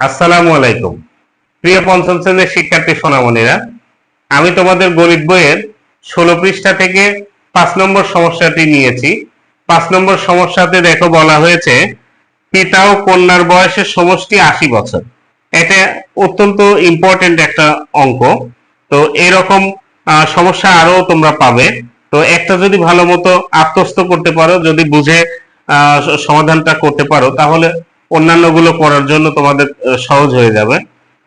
আসসালামু আলাইকুম। প্রিয় পঞ্চম শ্রেণির শিক্ষার্থী সোনামণিরা, আমি তোমাদের গণিত বইয়ের ষোলো পৃষ্ঠা থেকে পাঁচ নম্বর সমস্যাটি নিয়েছি। পাঁচ নম্বর সমস্যাতে দেখো বলা হয়েছে, পিতা ও কন্যার বয়সের সমষ্টি আশি বছর। এটা অত্যন্ত ইম্পর্টেন্ট একটা অঙ্ক। তো এরকম সমস্যা আরও তোমরা পাবে। তো একটা যদি ভালো মতো আত্মস্থ করতে পারো, যদি বুঝে সমাধানটা করতে পারো, তাহলে অন্যান্যগুলো করার জন্য তোমাদের সহজ হয়ে যাবে।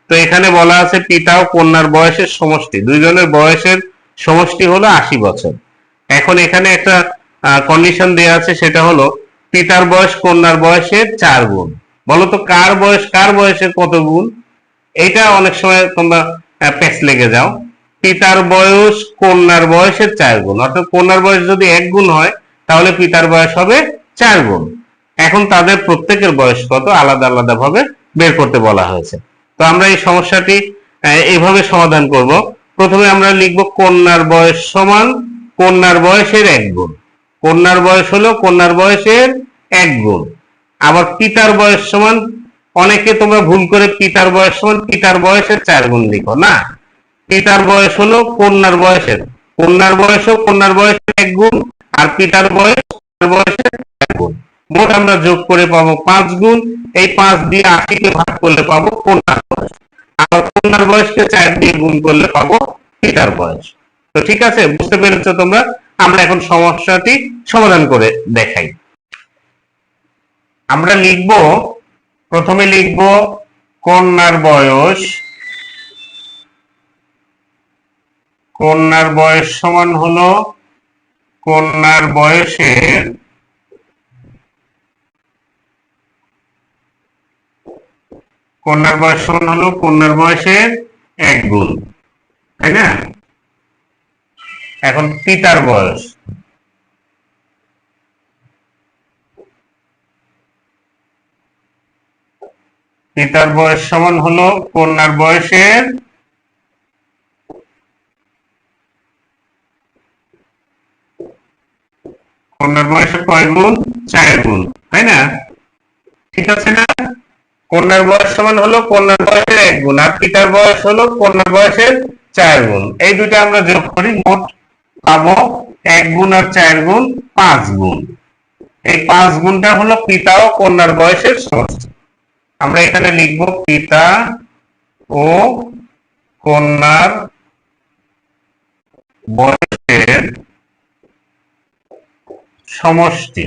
তো এখানে বলা আছে পিতা ও কন্যার বয়সের সমষ্টি। দুইজনের বয়সের সমষ্টি হলো আশি বছর। এখন এখানে একটা কন্ডিশন দেওয়া আছে, সেটা হলো পিতার বয়স কন্যার বয়সের চার গুণ। বলো তো, কার বয়স, কার বয়সের কত গুণ? এটা অনেক সময় তোমরা পেস লেগে যাও। পিতার বয়স কন্যার বয়সের চার গুণ। অর্থাৎ কন্যার বয়স যদি এক গুণ হয়, তাহলে পিতার বয়স হবে চার গুণ। এখন তাদের প্রত্যেকের বয়স কত? আলাদা আলাদা ভাবে বের করতে বলা হয়েছে। তো আমরা এই সমস্যাটি এইভাবে সমাধান করব। প্রথমে আমরা লিখব কন্যার বয়স সমান কন্যার বয়সের এক গুণ। কন্যার বয়স হলো কন্যার বয়সের এক গুণ। আবার পিতার বয়স সমান, অনেকে তোমরা ভুল করে পিতার বয়স সমান, পিতার বয়সের চার গুণ লিখো, না? পিতার বয়স হলো কন্যার বয়সের, কন্যার বয়সও কন্যার বয়সের এক গুণ, আর পিতার বয়স বয়সের মোট আমরা যোগ করে পাবো পাঁচ গুণ, এই পাঁচ দিয়ে আশিকে ভাগ করলে পাবো কন্যার বয়স আবার কন্যার বয়সকে চার দিয়ে গুণ করলে পাবো পিতার বয়স। তো ঠিক আছে, বুঝতে পেরেছ তোমরা? আমরা এখন সমস্যাটি সমাধান করে দেখাই। আমরা লিখব, প্রথমে লিখব কন্যার বয়স। কন্যার বয়স সমান হলো কন্যার বয়সের কন্যার বয়স সমান হলো, কন্যার বয়সের এক গুণ, তাই না? এখন পিতার বয়স। পিতার বয়স সমান হলো, কন্যার বয়সের কন্যার বয়সের কয় গুণ? চার গুণ, তাই না? ঠিক আছে না? কন্যার বয়স সমান হলো কন্যার বয়সের এক গুণ, আর পিতার বয়স হলো কন্যার বয়সের চার গুণ। এই দুটো আমরা যোগ করি, মোট পাবো এক গুণ আর চার গুণ, পাঁচ গুণ। এই পাঁচ গুণটা হলো পিতা ও কন্যার বয়সের সমষ্টি আমরা এখানে লিখব পিতা ও কন্যার বয়সের সমষ্টি।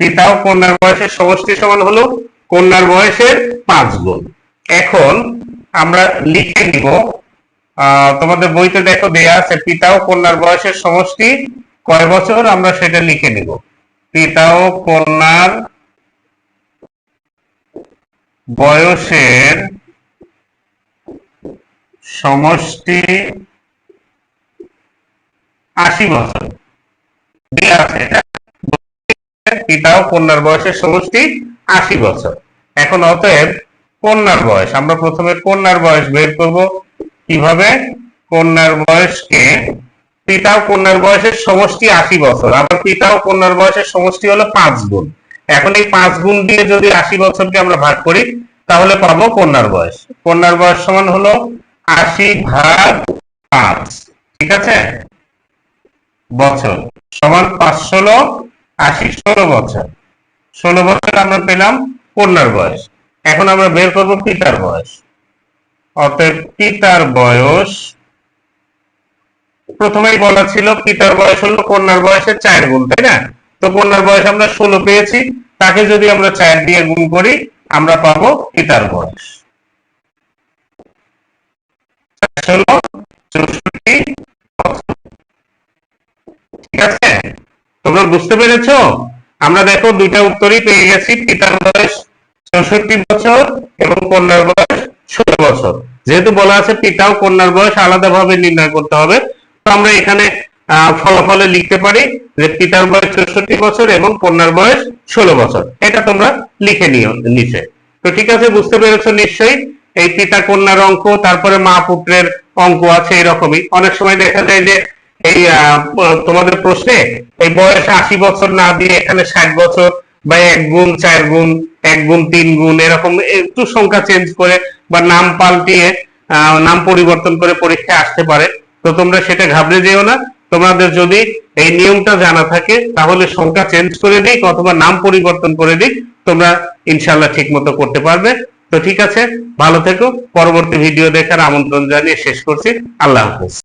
পিতা ও কন্যার বয়সের সমষ্টি সমান হলো কন্যার বয়সের পাঁচ গুণ। এখন আমরা লিখে নিব তোমাদের বইতে দেখো দেয়া আছে পিতা ও কন্যার বয়সের সমষ্টি কয় বছর? আমরা সেটা লিখে নিব। পিতা ও কন্যার বয়সের সমষ্টি আশি বছর। দেয়া আছে এটা। পিতা কন্যার বয়সের সমষ্টি আশি বছর। এখন অতএব কন্যার বয়স, আমরা প্রথমে কন্যার বয়স বের করব। কীভাবে? কন্যার বয়সকে কন্যার বয়সের সমষ্টি আশি বছর, আবার কন্যার বয়সের সমষ্টি হলো পাঁচ গুণ। এখন এই পাঁচ গুণ দিয়ে যদি আশি বছরকে আমরা ভাগ করি, তাহলে পাবো কন্যার বয়স। কন্যার বয়স সমান হলো আশি ভাগ পাঁচ, ঠিক আছে? বছর সমান পাঁচ ষোলো আশি, ষোলো বছর। ষোলো বছর আমরা পেলাম কন্যার বয়স। এখন আমরা বের করব পিতার বয়স। অতএব পিতার বয়স, প্রথমেই বলা ছিল পিতার বয়স হলো কন্যার বয়সের চার গুণ, তাই না? তো কন্যার বয়স আমরা ষোলো পেয়েছি। তাকে যদি আমরা চার দিয়ে গুণ করি, আমরা পাবো পিতার বয়স। ষোলো, চৌষট্টি বছর। ঠিক আছে তোমরা বুঝতে পেরেছ? আমরা দেখো দুইটা উত্তরই পেয়ে গেছি, পিতার বয়স চৌষট্টি বছর এবং কন্যার বয়স ষোলো বছর। যেহেতু বলা আছে পিতা ও কন্যার বয়স আলাদাভাবে নির্ণয় করতে হবে, তো আমরা এখানে ফলাফলে লিখতে পারি যে পিতার বয়স চৌষট্টি বছর এবং কন্যার বয়স ষোলো বছর। এটা তোমরা লিখে নিও নিচে। তো ঠিক আছে, বুঝতে পেরেছ নিশ্চয়ই? এই পিতা কন্যার অঙ্ক, তারপরে মা পুত্রের অঙ্ক আছে এরকমই। অনেক সময় দেখা যায় যে এই তোমাদের প্রশ্নে এই বয়স আশি বছর না দিয়ে এখানে ষাট বছর বা এক গুণ, চার গুণ, এক গুণ, তিন গুণ এরকম একটু সংখ্যা চেঞ্জ করে বা নাম পাল্টিয়ে নাম পরিবর্তন করে পরীক্ষায় আসতে পারে। তো তোমরা সেটা ঘাবড়ে যেও না। তোমাদের যদি এই নিয়মটা জানা থাকে, তাহলে সংখ্যা চেঞ্জ করে দিক অথবা নাম পরিবর্তন করে দিক, তোমরা ইনশাল্লাহ ঠিক মতো করতে পারবে। তো ঠিক আছে, ভালো থেকো। পরবর্তী ভিডিও দেখার আমন্ত্রণ জানিয়ে শেষ করছি। আল্লাহ হাফেজ।